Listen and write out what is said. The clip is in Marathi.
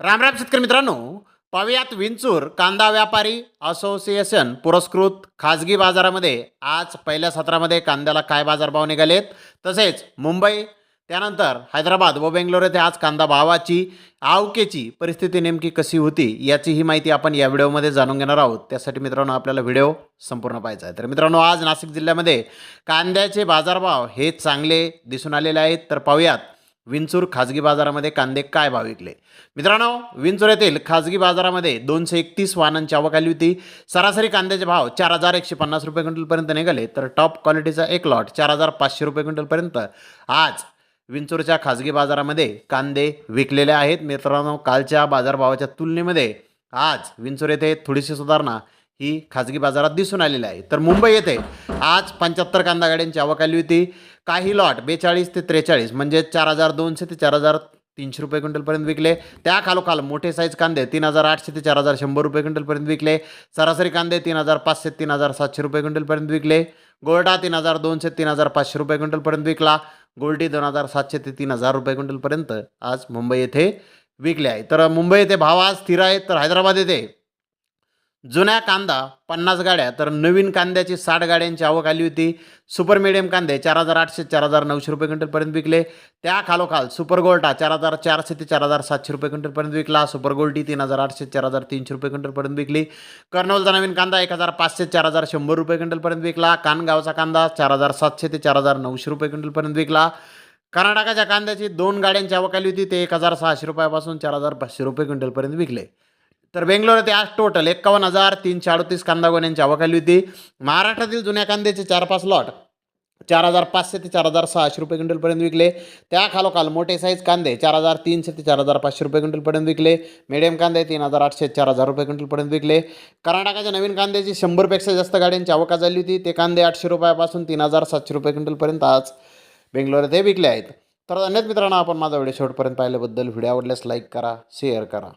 रामराम शेतकरी मित्रांनो. पावियात विंचूर कांदा व्यापारी असोसिएशन पुरस्कृत खाजगी बाजारामध्ये आज पहिल्या सत्रामध्ये कांद्याला काय बाजारभाव निघालेत? तसेच मुंबई त्यानंतर हैदराबाद व बेंगलोर येथे आज कांदा भावाची आवकेची परिस्थिती नेमकी कशी होती याची ही माहिती आपण या व्हिडिओमध्ये जाणून घेणार आहोत. त्यासाठी मित्रांनो आपल्याला व्हिडिओ संपूर्ण पाहायचा आहे. तर मित्रांनो आज नाशिक जिल्ह्यामध्ये कांद्याचे बाजारभाव हे चांगले दिसून आलेले आहेत. तर पाहूयात विंचूर खाजगी बाजारामध्ये कांदे काय भाव विकले? मित्रांनो विंचूर येथील खाजगी बाजारामध्ये दोनशे एकतीस वाहनांची आवक आली होती. सरासरी कांद्याचे भाव चार हजार एकशे पन्नास रुपये क्विंटलपर्यंत निघाले तर टॉप क्वालिटीचा एक लॉट चार हजार पाचशे रुपये क्विंटलपर्यंत. आज विंचूरच्या खाजगी बाजारामध्ये कांदे विकलेले आहेत. मित्रांनो कालच्या बाजारभावाच्या तुलनेमध्ये आज विंचूर येथे थोडीशी सुधारणा ही खाजगी बाजारात दिसून आलेली आहे. तर मुंबई येथे आज पंच्याहत्तर कांदा गाड्यांची आवक आली होती. काही लॉट बेचाळीस ते त्रेचाळीस म्हणजे चार हजार दोनशे ते चार हजार तीनशे रुपये क्विंटलपर्यंत विकले. त्या खालोखाल मोठे साईज कांदे तीन हजार आठशे ते चार हजार शंभर रुपये क्विंटलपर्यंत विकले. सरासरी कांदे तीन हजार पाचशे तीन हजार सातशे रुपये क्विंटलपर्यंत विकले. गोल्डा तीन हजार दोनशे तीन हजार पाचशे रुपये क्विंटलपर्यंत विकला. गोल्डी दोन हजार सातशे ते तीन हजार रुपये क्विंटलपर्यंत आज मुंबई येथे विकले आहे. तर मुंबई येथे भाव आज स्थिर आहेत. तर हैदराबाद येथे जुन्या कांदा पन्नास गाड्या तर नवीन कांद्याची साठ गाड्यांची आवक आली होती. सुपर मिडियम कांदे चार हजार आठशे चार हजार नऊशे रुपये क्विंटलपर्यंत विकले. त्या खालोखाल सुपर गोल्टा चार हजार चारशे ते चार हजार सातशे रुपये क्विंटलपर्यंत विकला. सुपर गोल्टी तीन हजार आठशे चार हजार तीनशे रुपये क्विंटलपर्यंत विकली. कर्नौलचा नवीन कांदा एक हजार पाचशे चार हजार शंभर रुपये क्विंटलपर्यंत विकला. कानगावचा कांदा चार हजार सातशे ते चार हजार नऊशे रुपये क्विंटलपर्यंत विकला. कर्नाटकाच्या कांद्याची दोन गाड्यांची आवक आली होती. ते एक हजार सहाशे रुपयापासून चार हजार पाचशे रुपये क्विंटलपर्यंत विकले. तर बेंगलोर येथे आज टोटल एकावन्न हजार तीनशे अडतीस कांदा गोण्यांची आवक आली होती. महाराष्ट्रातील जुन्या कांद्याचे चार पाच लॉट चार हजार पाचशे ते चार हजार सहाशे रुपये क्विंटलपर्यंत विकले. त्या खालोखाल मोठे साईज कांदे चार हजार तीनशे ते चार हजार पाचशे रुपये क्विंटलपर्यंत विकले. मिडियम कांदे तीन हजार आठशे चार हजार रुपये क्विंटलपर्यंत विकले. कर्नाटकाच्या नवीन कांद्याची शंभरपेक्षा जास्त गाड्यांची आवक झाली होती. ते कांदे आठशे रुपयापासून तीन हजार सातशे रुपये क्विंटलपर्यंत आज बेंगलोर येथे विकले आहेत. तर अन्यच मित्रांनो आपण माझा व्हिडिओ शेवटपर्यंत पाहिल्याबद्दल. व्हिडिओ आवडल्यास लाईक करा शेअर करा.